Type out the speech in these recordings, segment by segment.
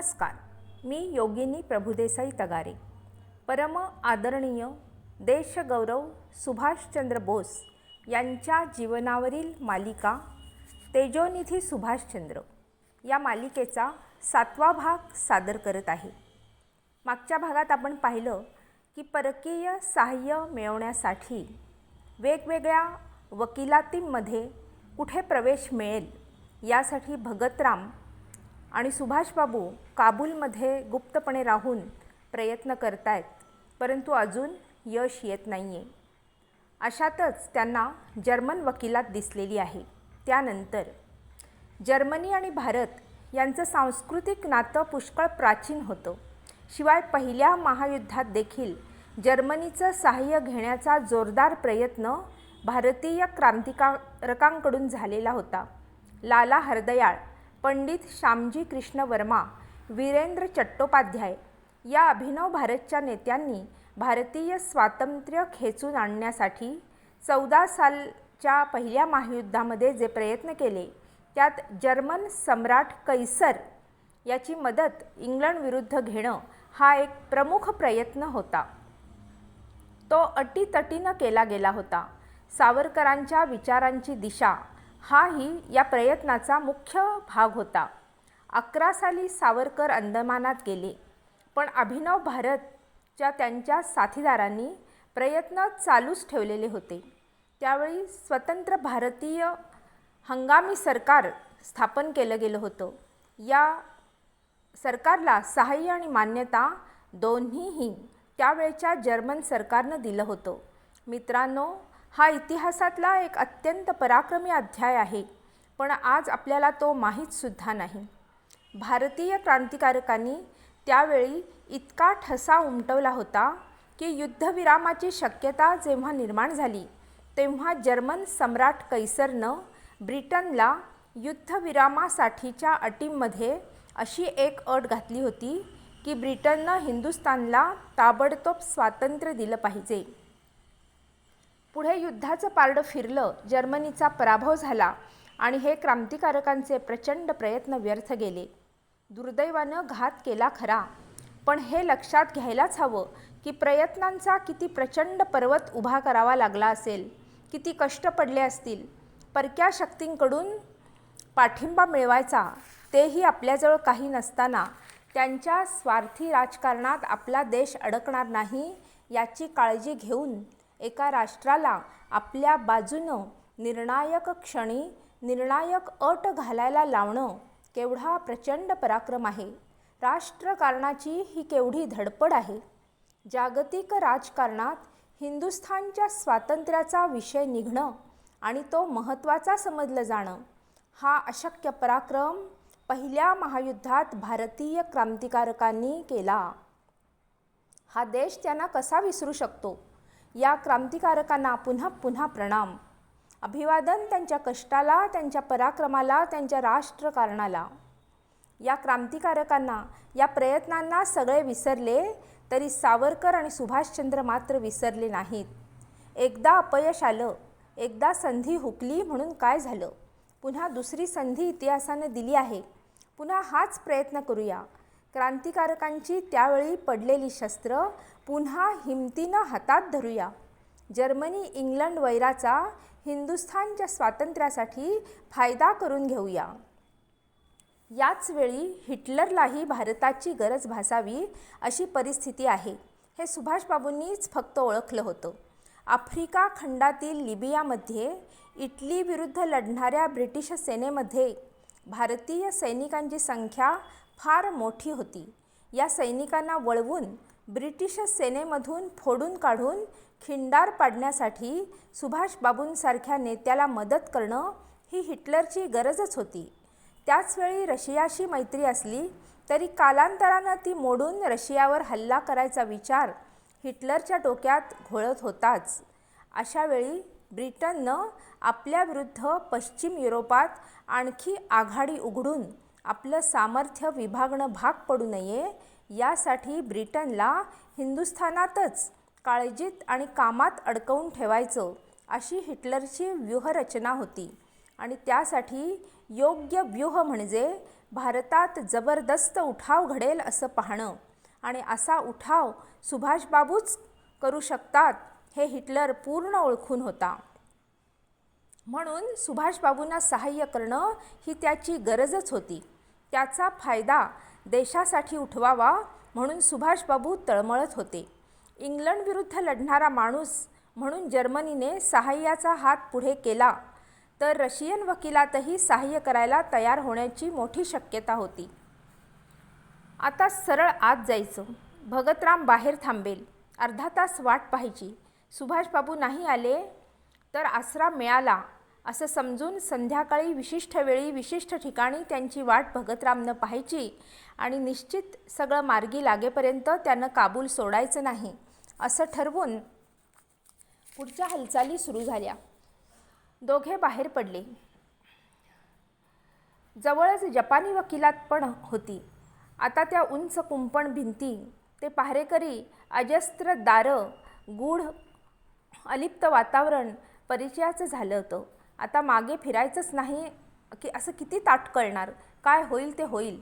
नमस्कार. मी योगिनी प्रभुदेसाई तगारे. परम आदरणीय देशगौरव सुभाषचंद्र बोस यांच्या जीवनावरील मालिका तेजोनिधी सुभाषचंद्र या मालिकेचा सातवा भाग सादर करत आहे. मागच्या भागात आपण पाहिलं की परकीय सहाय्य मिळवण्यासाठी वेगवेगळ्या वकिलातींमध्ये कुठे प्रवेश मिळेल यासाठी भगतराम आणि सुभाषबाबू काबूलमध्ये गुप्तपणे राहून प्रयत्न करतायत परंतु अजून यश येत नाही आहे अशातच त्यांना जर्मन वकिलात दिसलेली आहे. त्यानंतर जर्मनी आणि भारत यांचं सांस्कृतिक नातं पुष्कळ प्राचीन होतं. शिवाय पहिल्या महायुद्धात देखील जर्मनीचं सहाय्य घेण्याचा जोरदार प्रयत्न भारतीय क्रांतिकारकांकडून झालेला होता. लाला हरदयाळ पंडित श्यामजी कृष्ण वर्मा वीरेंद्र चट्टोपाध्याय या अभिनव भारतच्या नेत्यांनी भारतीय स्वातंत्र्य खेचून आणण्यासाठी चौदा सालच्या पहिल्या महायुद्धामध्ये जे प्रयत्न केले त्यात जर्मन सम्राट कैसर याची मदत इंग्लंडविरुद्ध घेणं हा एक प्रमुख प्रयत्न होता. तो अटीतटीनं केला गेला होता. सावरकरांच्या विचारांची दिशा हाही या प्रयत्नाचा मुख्य भाग होता. अकरा साली सावरकर अंदमानात गेले. पण अभिनव भारतच्या त्यांच्या साथीदारांनी प्रयत्न चालूच ठेवलेले होते. त्यावेळी स्वतंत्र भारतीय हंगामी सरकार स्थापन केलं गेलं होतं. या सरकारला सहाय्य आणि मान्यता दोन्हीही त्यावेळच्या जर्मन सरकारनं दिलं होतं. मित्रांनो हा इतिहासातला एक अत्यंत पराक्रमी अध्याय आहे पण आज आपल्याला तो माहीतसुद्धा नाही. भारतीय क्रांतिकारकांनी त्यावेळी इतका ठसा उमटवला होता की युद्धविरामाची शक्यता जेव्हा निर्माण झाली तेव्हा जर्मन सम्राट कैसरनं ब्रिटनला युद्धविरामासाठीच्या अटींमध्ये अशी एक अट घातली होती की ब्रिटननं हिंदुस्तानला ताबडतोब स्वातंत्र्य दिलं पाहिजे. पुढे युद्धाचं पारडं फिरलं जर्मनीचा पराभव झाला आणि हे क्रांतिकारकांचे प्रचंड प्रयत्न व्यर्थ गेले. दुर्दैवानं घात केला खरा. पण हे लक्षात घ्यायलाच हवं की प्रयत्नांचा किती प्रचंड पर्वत उभा करावा लागला असेल किती कष्ट पडले असतील. परक्या शक्तींकडून पाठिंबा मिळवायचा तेही आपल्याजवळ काही नसताना त्यांच्या स्वार्थी राजकारणात आपला देश अडकणार नाही याची काळजी घेऊन एका राष्ट्राला आपल्या बाजूनं निर्णायक क्षणी निर्णायक अट घालायला लावणं केवढा प्रचंड पराक्रम आहे. राष्ट्रकारणाची ही केवढी धडपड आहे. जागतिक राजकारणात हिंदुस्थानच्या स्वातंत्र्याचा विषय निघणं आणि तो महत्त्वाचा समजलं जाणं हा अशक्य पराक्रम पहिल्या महायुद्धात भारतीय क्रांतिकारकांनी केला. हा देश त्यांना कसा विसरू शकतो? या क्रांतिकारकांना पुन्हा पुन्हा प्रणाम. अभिवादन त्यांच्या कष्टाला त्यांच्या पराक्रमाला त्यांच्या राष्ट्रकारणाला. या क्रांतिकारकांना या प्रयत्नांना सगळे विसरले तरी सावरकर आणि सुभाषचंद्र मात्र विसरले नाहीत. एकदा अपयश आलं एकदा संधी हुकली म्हणून काय झालं? पुन्हा दुसरी संधी इतिहासानं दिली आहे. पुन्हा हाच प्रयत्न करूया. क्रांतिकारकांची त्यावेळी पडलेली शस्त्र पुन्हा हिमतीनं हातात धरूया. जर्मनी इंग्लंड वैराचा हिंदुस्थानच्या स्वातंत्र्यासाठी फायदा करून घेऊया. याच वेळी हिटलरलाही भारताची गरज भासावी अशी परिस्थिती आहे. हे सुभाषबाबूंनीच फक्त ओळखलं होतं. आफ्रिका खंडातील लिबियामध्ये इटली विरुद्ध लढणाऱ्या ब्रिटिश सेनेमध्ये भारतीय सैनिकांची संख्या फार मोठी होती. या सैनिकांना वळवून ब्रिटिश सेनेमधून फोडून काढून खिंडार पाडण्यासाठी सुभाषबाबूंसारख्या नेत्याला मदत करणं ही हिटलरची गरजच होती. त्याचवेळी रशियाशी मैत्री असली तरी कालांतरानं ती मोडून रशियावर हल्ला करायचा विचार हिटलरच्या डोक्यात घोळत होताच. अशावेळी ब्रिटननं आपल्याविरुद्ध पश्चिम युरोपात आणखी आघाडी उघडून आपलं सामर्थ्य विभागणं भाग पडू नये यासाठी ब्रिटनला हिंदुस्थानातच काळजीत आणि कामात अडकवून ठेवायचं अशी हिटलरची व्यूहरचना होती. आणि त्यासाठी योग्य व्यूह म्हणजे भारतात जबरदस्त उठाव घडेल असं पाहणं. आणि असा उठाव सुभाषबाबूच करू शकतात हे हिटलर पूर्ण ओळखून होता. म्हणून सुभाषबाबूंना सहाय्य करणं ही त्याची गरजच होती. त्याचा फायदा देशासाठी उठवावा म्हणून सुभाषबाबू तळमळत होते. इंग्लंडविरुद्ध लढणारा माणूस म्हणून जर्मनीने सहाय्याचा हात पुढे केला तर रशियन वकिलातही सहाय्य करायला तयार होण्याची मोठी शक्यता होती. आता सरळ आत जायचं. भगतराम बाहेर थांबेल. अर्धा तास वाट पाहायची. सुभाषबाबू नाही आले तर आसरा मिळाला. असं समजून संध्याकाळी विशिष्ट वेळी विशिष्ट ठिकाणी त्यांची वाट भगतरामनं पाहायची आणि निश्चित सगळं मार्गी लागेपर्यंत त्यानं काबूल सोडायचं नाही असं ठरवून पुढच्या हालचाली सुरू झाल्या. दोघे बाहेर पडले. जवळच जपानी वकिलात पण होती. आता त्या उंच कुंपण भिंती ते पहारेकरी अजस्त्र दारं गूढ अलिप्त वातावरण परिचयाचं झालं होतं. आता मागे फिरायचंच नाही की असं किती ताट कळणार? काय होईल ते होईल.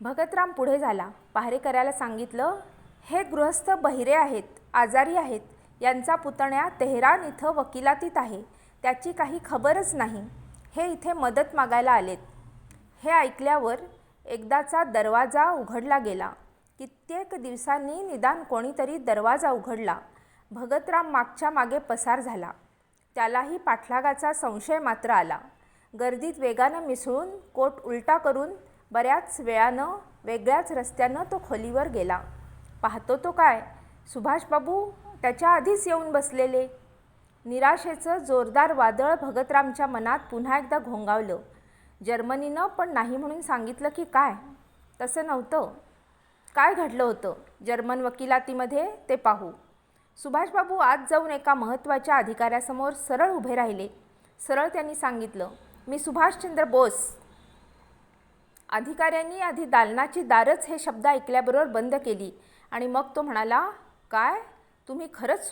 भगतराम पुढे झाला. पहारेकऱ्याला सांगितलं हे गृहस्थ बहिरे आहेत आजारी आहेत. यांचा पुतण्या तेहरान इथं वकिलातीत आहे. त्याची काही खबरच नाही. हे इथे मदत मागायला आलेत. हे ऐकल्यावर एकदाचा दरवाजा उघडला गेला. कित्येक दिवसांनी निदान कोणीतरी दरवाजा उघडला. भगतराम मागच्या मागे पसार झाला. त्यालाही पाठलागाचा संशय मात्र आला. गर्दीत वेगानं मिसळून कोट उलटा करून बऱ्याच वेळानं वेगळ्याच रस्त्यानं तो खोलीवर गेला. पाहतो तो काय? सुभाषबाबू त्याच्या आधीच येऊन बसलेले. निराशेचं जोरदार वादळ भगतरामच्या मनात पुन्हा एकदा घोंगावलं. जर्मनीनं पण नाही म्हणून सांगितलं की काय? तसं नव्हतं. काय घडलं होतं? जर्मन वकिलातीमध्ये ते पाहू. सुभाषबाबू आज जाऊन एका महत्त्वाच्या अधिकाऱ्यासमोर सरळ उभे राहिले. सरळ त्यांनी सांगितलं मी सुभाषचंद्र बोस. अधिकाऱ्यांनी आधी दालनाची दारच हे शब्द ऐकल्याबरोबर बंद केली आणि मग तो म्हणाला काय? तुम्ही खरंच